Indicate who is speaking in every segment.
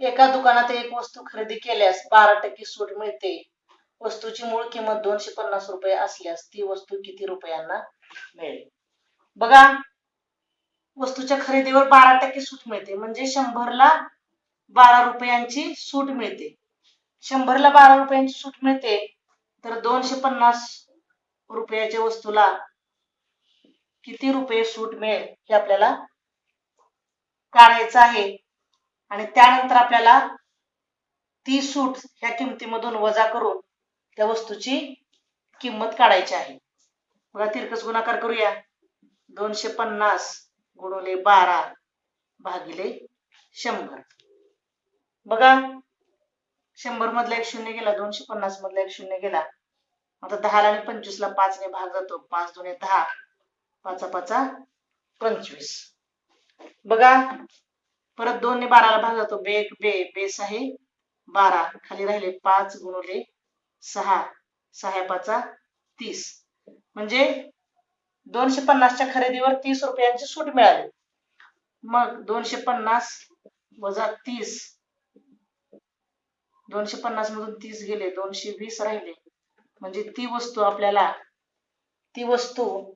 Speaker 1: एका दुकानात एक वस्तू खरेदी केल्यास बारा टक्के सूट मिळते. वस्तूची मूळ किंमत दोनशे पन्नास रुपये असल्यास ती वस्तू किती रुपयांना मिळेल? बघा वस्तूच्या खरेदीवर बारा टक्के सूट मिळते. म्हणजे शंभरला बारा रुपयांची सूट मिळते. शंभरला बारा रुपयांची सूट मिळते तर दोनशे पन्नास रुपयाच्या वस्तूला किती रुपये सूट मिळेल हे आपल्याला काढायचं आहे. आणि त्यानंतर आपल्याला ती सूट ह्या किमतीमधून वजा करून त्या वस्तूची किंमत काढायची आहे. बघा तिरकस गुणाकार करूया. दोनशे पन्नास गुणवले बारा भागिले शंभर. बघा शंभर मधला एक शून्य गेला दोनशे पन्नास मधला एक शून्य गेला. आता दहाला आणि पंचवीसला पाचने भाग जातो. पाच दोन दहा पाचा पाचा पंचवीस. बघा परत दोन ने बाराला भाग जातो बे बे बेस आहे. बारा. खाली राहिले पाच गुणुले सहा. सहा पाचा तीस. म्हणजे दोनशे पन्नासच्या खरेदीवर तीस रुपयांची सूट मिळाली. मग दोनशे पन्नास वजा तीस. दोनशे पन्नास मधून तीस गेले. दोनशे वीस राहिले. म्हणजे ती वस्तू आपल्याला ती वस्तू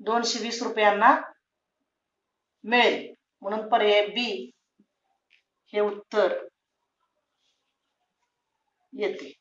Speaker 1: दोनशे वीस रुपयांना मिळेल. म्हणून पर्याय बी हे उत्तर येते.